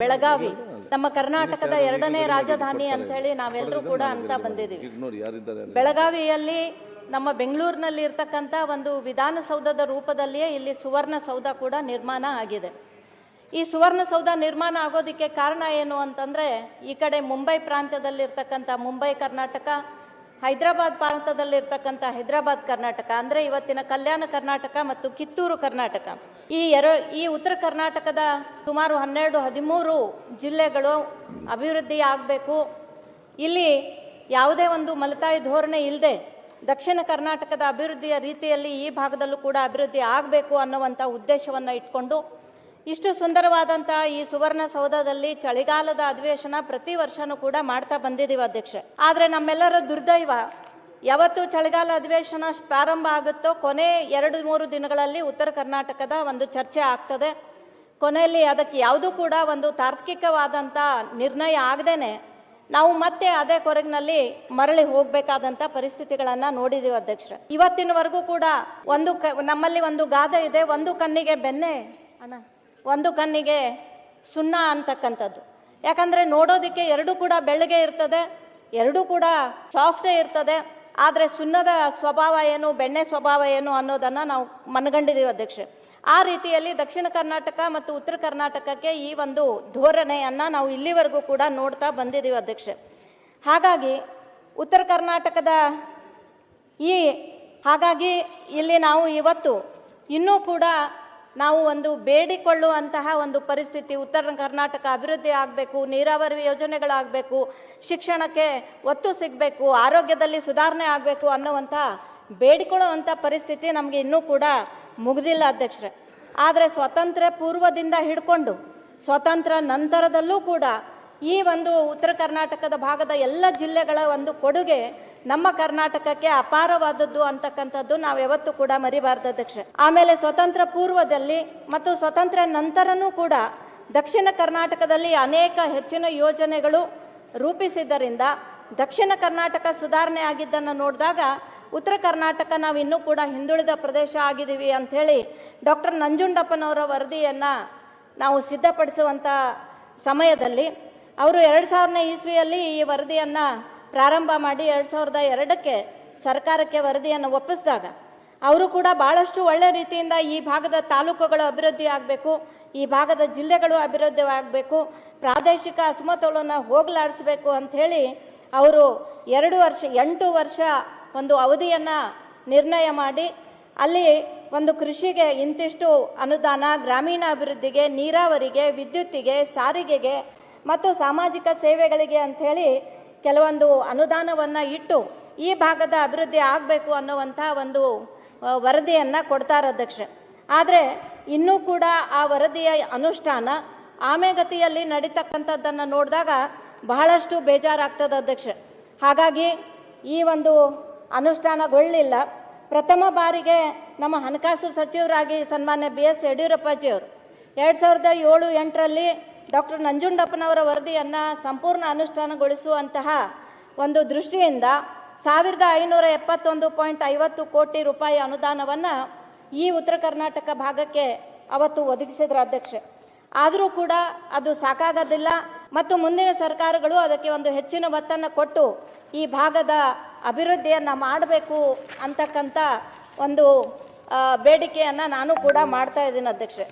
ಬೆಳಗಾವಿ. ನಮ್ಮ ಕರ್ನಾಟಕದ ಎರಡನೇ ರಾಜಧಾನಿ ಅಂತ ಹೇಳಿ ನಾವೆಲ್ಲರೂ ಕೂಡ ಅಂತ ಬಂದಿದ್ದೀವಿ. ಬೆಳಗಾವಿಯಲ್ಲಿ ನಮ್ಮ ಬೆಂಗಳೂರಿನಲ್ಲಿ ಇರ್ತಕ್ಕಂಥ ಒಂದು ವಿಧಾನಸೌಧದ ರೂಪದಲ್ಲಿಯೇ ಇಲ್ಲಿ ಸುವರ್ಣಸೌಧ ಕೂಡ ನಿರ್ಮಾಣ ಆಗಿದೆ. ಈ ಸುವರ್ಣಸೌಧ ನಿರ್ಮಾಣ ಆಗೋದಕ್ಕೆ ಕಾರಣ ಏನು ಅಂತಂದರೆ ಈ ಕಡೆ ಮುಂಬೈ ಪ್ರಾಂತ್ಯದಲ್ಲಿರ್ತಕ್ಕಂಥ ಮುಂಬೈ ಕರ್ನಾಟಕ ಹೈದರಾಬಾದ್ ಪ್ರಾಂತದಲ್ಲಿರ್ತಕ್ಕಂಥ ಹೈದರಾಬಾದ್ ಕರ್ನಾಟಕ ಅಂದರೆ ಇವತ್ತಿನ ಕಲ್ಯಾಣ ಕರ್ನಾಟಕ ಮತ್ತು ಕಿತ್ತೂರು ಕರ್ನಾಟಕ. ಈ ಎರ ಈ ಉತ್ತರ ಕರ್ನಾಟಕದ ಸುಮಾರು ಹನ್ನೆರಡು, ಹದಿಮೂರು ಜಿಲ್ಲೆಗಳು ಅಭಿವೃದ್ಧಿ ಆಗಬೇಕು. ಇಲ್ಲಿ ಯಾವುದೇ ಒಂದು ಮಲತಾಯಿ ಧೋರಣೆ ಇಲ್ಲದೆ ದಕ್ಷಿಣ ಕರ್ನಾಟಕದ ಅಭಿವೃದ್ಧಿಯ ರೀತಿಯಲ್ಲಿ ಈ ಭಾಗದಲ್ಲೂ ಕೂಡ ಅಭಿವೃದ್ಧಿ ಆಗಬೇಕು ಅನ್ನುವಂಥ ಉದ್ದೇಶವನ್ನು ಇಟ್ಕೊಂಡು ಇಷ್ಟು ಸುಂದರವಾದಂಥ ಈ ಸುವರ್ಣ ಸೌಧದಲ್ಲಿ ಚಳಿಗಾಲದ ಅಧಿವೇಶನ ಪ್ರತಿ ವರ್ಷನೂ ಕೂಡ ಮಾಡ್ತಾ ಬಂದಿದ್ದೀವಿ ಅಧ್ಯಕ್ಷ. ಆದರೆ ನಮ್ಮೆಲ್ಲರ ದುರ್ದೈವ, ಯಾವತ್ತು ಚಳಿಗಾಲ ಅಧಿವೇಶನ ಪ್ರಾರಂಭ ಆಗುತ್ತೋ ಕೊನೆ ಎರಡು ಮೂರು ದಿನಗಳಲ್ಲಿ ಉತ್ತರ ಕರ್ನಾಟಕದ ಒಂದು ಚರ್ಚೆ ಆಗ್ತದೆ. ಕೊನೆಯಲ್ಲಿ ಅದಕ್ಕೆ ಯಾವುದೂ ಕೂಡ ಒಂದು ತಾರ್ಕಿಕವಾದಂಥ ನಿರ್ಣಯ ಆಗದೇನೆ ನಾವು ಮತ್ತೆ ಅದೇ ಕೊರಗಿನಲ್ಲಿ ಮರಳಿ ಹೋಗಬೇಕಾದಂಥ ಪರಿಸ್ಥಿತಿಗಳನ್ನು ನೋಡಿದೀವಿ ಅಧ್ಯಕ್ಷರೇ. ಇವತ್ತಿನವರೆಗೂ ಕೂಡ ಒಂದು ನಮ್ಮಲ್ಲಿ ಒಂದು ಗಾದೆ ಇದೆ, ಒಂದು ಕಣ್ಣಿಗೆ ಬೆನ್ನೆ. ಅಣ್ಣ ಒಂದು ಕಣ್ಣಿಗೆ ಸುಣ್ಣ ಅಂತಕ್ಕಂಥದ್ದು. ಯಾಕಂದರೆ ನೋಡೋದಕ್ಕೆ ಎರಡೂ ಕೂಡ ಬೆಳ್ಳಗೆ ಇರ್ತದೆ, ಎರಡೂ ಕೂಡ ಸಾಫ್ಟೇ ಇರ್ತದೆ. ಆದರೆ ಸುಣ್ಣದ ಸ್ವಭಾವ ಏನು, ಬೆಣ್ಣೆ ಸ್ವಭಾವ ಏನು ಅನ್ನೋದನ್ನು ನಾವು ಮನಗಂಡಿದ್ದೀವಿ ಅಧ್ಯಕ್ಷೆ. ಆ ರೀತಿಯಲ್ಲಿ ದಕ್ಷಿಣ ಕರ್ನಾಟಕ ಮತ್ತು ಉತ್ತರ ಕರ್ನಾಟಕಕ್ಕೆ ಈ ಒಂದು ಧೋರಣೆಯನ್ನು ನಾವು ಇಲ್ಲಿವರೆಗೂ ಕೂಡ ನೋಡ್ತಾ ಬಂದಿದ್ದೀವಿ ಅಧ್ಯಕ್ಷೆ. ಹಾಗಾಗಿ ಉತ್ತರ ಕರ್ನಾಟಕದ ಈ, ಹಾಗಾಗಿ ಇಲ್ಲಿ ನಾವು ಇವತ್ತು ಇನ್ನೂ ಕೂಡ ನಾವು ಒಂದು ಬೇಡಿಕೊಳ್ಳುವಂತಹ ಒಂದು ಪರಿಸ್ಥಿತಿ, ಉತ್ತರ ಕರ್ನಾಟಕ ಅಭಿವೃದ್ಧಿ ಆಗಬೇಕು, ನೀರಾವರಿ ಯೋಜನೆಗಳಾಗಬೇಕು, ಶಿಕ್ಷಣಕ್ಕೆ ಒತ್ತು ಸಿಗಬೇಕು, ಆರೋಗ್ಯದಲ್ಲಿ ಸುಧಾರಣೆ ಆಗಬೇಕು ಅನ್ನುವಂಥ ಬೇಡಿಕೊಳ್ಳುವಂಥ ಪರಿಸ್ಥಿತಿ ನಮಗೆ ಇನ್ನೂ ಕೂಡ ಮುಗಿದಿಲ್ಲ ಅಧ್ಯಕ್ಷರೇ. ಆದರೆ ಸ್ವಾತಂತ್ರ್ಯ ಪೂರ್ವದಿಂದ ಹಿಡ್ಕೊಂಡು ಸ್ವಾತಂತ್ರ್ಯ ನಂತರದಲ್ಲೂ ಕೂಡ ಈ ಒಂದು ಉತ್ತರ ಕರ್ನಾಟಕದ ಭಾಗದ ಎಲ್ಲ ಜಿಲ್ಲೆಗಳ ಒಂದು ಕೊಡುಗೆ ನಮ್ಮ ಕರ್ನಾಟಕಕ್ಕೆ ಅಪಾರವಾದದ್ದು ಅಂತಕ್ಕಂಥದ್ದು ನಾವು ಯಾವತ್ತೂ ಕೂಡ ಮರಿಬಾರ್ದು ಅಧ್ಯಕ್ಷೆ ಆಮೇಲೆ ಸ್ವತಂತ್ರ ಪೂರ್ವದಲ್ಲಿ ಮತ್ತು ಸ್ವತಂತ್ರ ನಂತರನೂ ಕೂಡ ದಕ್ಷಿಣ ಕರ್ನಾಟಕದಲ್ಲಿ ಅನೇಕ ಹೆಚ್ಚಿನ ಯೋಜನೆಗಳು ರೂಪಿಸಿದ್ದರಿಂದ ದಕ್ಷಿಣ ಕರ್ನಾಟಕ ಸುಧಾರಣೆ ಆಗಿದ್ದನ್ನು ನೋಡಿದಾಗ ಉತ್ತರ ಕರ್ನಾಟಕ ನಾವು ಇನ್ನೂ ಕೂಡ ಹಿಂದುಳಿದ ಪ್ರದೇಶ ಆಗಿದ್ದೀವಿ ಅಂಥೇಳಿ ಡಾಕ್ಟರ್ ನಂಜುಂಡಪ್ಪನವರ ವರದಿಯನ್ನು ನಾವು ಸಿದ್ಧಪಡಿಸುವಂಥ ಸಮಯದಲ್ಲಿ ಅವರು ಎರಡು ಸಾವಿರನೇ ಇಸ್ವಿಯಲ್ಲಿ ಈ ವರದಿಯನ್ನು ಪ್ರಾರಂಭ ಮಾಡಿ ಎರಡು ಸಾವಿರದ ಎರಡಕ್ಕೆ ಸರ್ಕಾರಕ್ಕೆ ವರದಿಯನ್ನು ಒಪ್ಪಿಸಿದಾಗ, ಅವರು ಕೂಡ ಭಾಳಷ್ಟು ಒಳ್ಳೆ ರೀತಿಯಿಂದ ಈ ಭಾಗದ ತಾಲೂಕುಗಳು ಅಭಿವೃದ್ಧಿ ಆಗಬೇಕು, ಈ ಭಾಗದ ಜಿಲ್ಲೆಗಳು ಅಭಿವೃದ್ಧಿ ಆಗಬೇಕು, ಪ್ರಾದೇಶಿಕ ಅಸಮತೋಲನ ಹೋಗಲಾಡಿಸಬೇಕು ಅಂಥೇಳಿ ಅವರು ಎರಡು ವರ್ಷ, ಎಂಟು ವರ್ಷ ಒಂದು ಅವಧಿಯನ್ನು ನಿರ್ಣಯ ಮಾಡಿ, ಅಲ್ಲಿ ಒಂದು ಕೃಷಿಗೆ ಇಂತಿಷ್ಟು ಅನುದಾನ ಗ್ರಾಮೀಣ ಅಭಿವೃದ್ಧಿಗೆ ನೀರಾವರಿಗೆ, ವಿದ್ಯುತ್ತಿಗೆ, ಸಾರಿಗೆಗೆ ಮತ್ತು ಸಾಮಾಜಿಕ ಸೇವೆಗಳಿಗೆ ಅಂಥೇಳಿ ಕೆಲವೊಂದು ಅನುದಾನವನ್ನು ಇಟ್ಟು ಈ ಭಾಗದ ಅಭಿವೃದ್ಧಿ ಆಗಬೇಕು ಅನ್ನುವಂಥ ಒಂದು ವರದಿಯನ್ನು ಕೊಡ್ತಾರೆ ಅಧ್ಯಕ್ಷ. ಆದರೆ ಇನ್ನೂ ಕೂಡ ಆ ವರದಿಯ ಅನುಷ್ಠಾನ ಆಮೆಗತಿಯಲ್ಲಿ ನಡೀತಕ್ಕಂಥದ್ದನ್ನು ನೋಡಿದಾಗ ಬಹಳಷ್ಟು ಬೇಜಾರಾಗ್ತದೆ ಅಧ್ಯಕ್ಷ. ಹಾಗಾಗಿ ಈ ಒಂದು ಅನುಷ್ಠಾನಗೊಳ್ಳಿಲ್ಲ. ಪ್ರಥಮ ಬಾರಿಗೆ ನಮ್ಮ ಹಣಕಾಸು ಸಚಿವರಾಗಿ ಸನ್ಮಾನ್ಯ ಬಿ ಎಸ್ ಯಡಿಯೂರಪ್ಪಾಜಿಯವರು. ಎರಡು ಸಾವಿರದ ಏಳು ಎಂಟರಲ್ಲಿ ಡಾಕ್ಟರ್ ನಂಜುಂಡಪ್ಪನವರ ವರದಿಯನ್ನು ಸಂಪೂರ್ಣ ಅನುಷ್ಠಾನಗೊಳಿಸುವಂತಹ ಒಂದು ದೃಷ್ಟಿಯಿಂದ ಸಾವಿರದ ಐನೂರ ಎಪ್ಪತ್ತೊಂದು ಪಾಯಿಂಟ್ ಐವತ್ತು ಕೋಟಿ ರೂಪಾಯಿ ಅನುದಾನವನ್ನು ಈ ಉತ್ತರ ಕರ್ನಾಟಕ ಭಾಗಕ್ಕೆ ಅವತ್ತು ಒದಗಿಸಿದ್ರು ಅಧ್ಯಕ್ಷೆ. ಆದರೂ ಕೂಡ ಅದು ಸಾಕಾಗೋದಿಲ್ಲ ಮತ್ತು ಮುಂದಿನ ಸರ್ಕಾರಗಳು ಅದಕ್ಕೆ ಒಂದು ಹೆಚ್ಚಿನ ಒತ್ತನ್ನು ಕೊಟ್ಟು ಈ ಭಾಗದ ಅಭಿವೃದ್ಧಿಯನ್ನು ಮಾಡಬೇಕು ಅಂತಕ್ಕಂಥ ಒಂದು ಬೇಡಿಕೆಯನ್ನು ನಾನು ಕೂಡ ಮಾಡ್ತಾ ಇದ್ದೀನಿ ಅಧ್ಯಕ್ಷೆ.